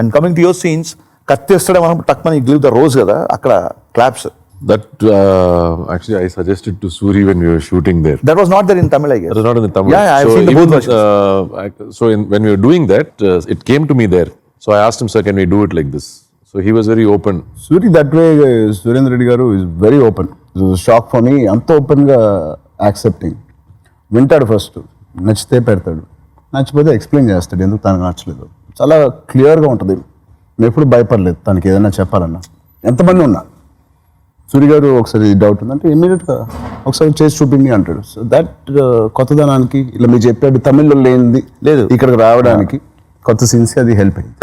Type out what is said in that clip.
And coming to your scenes కత్తేస్తాడే మనం టక్ మన గివ్ ద రోజ్ కదా అక్కడ claps That uh, actually I suggested to Suri when we were shooting there. That was not there in Tamil I That is not in the Tamil. Yeah, yeah, I've so seen the even, both versions. uh, I- so in, when we were doing that, uh, it came to me there. So I asked him, sir, can we do it like this? So he was very open. Suri that way Surendra Reddy garu is very open shock for me అంత ఓపెన్గా accepting వింటాడు first నచ్చితే పెడతాడు నచ్చిపోతే explain చేస్తాడు ఎందుకు తనకు నచ్చలేదు చాలా క్లియర్గా ఉంటుంది. మేము ఎప్పుడు భయపడలేదు. తనకి ఏదైనా చెప్పాలన్నా. ఎంతమంది ఉన్నా. సూర్య గారు ఒకసారి డౌట్ ఉందంటే ఇమీడియట్గా ఒకసారి చేసి చూపిండి అంటాడు. సో దట్ uh, కొత్తదనానికి ఇలా మీరు చెప్పాడు తమిళ్ళో లేనిది లేదు. ఇక్కడికి రావడానికి కొత్త సీన్స్కి అది హెల్ప్ అయింది.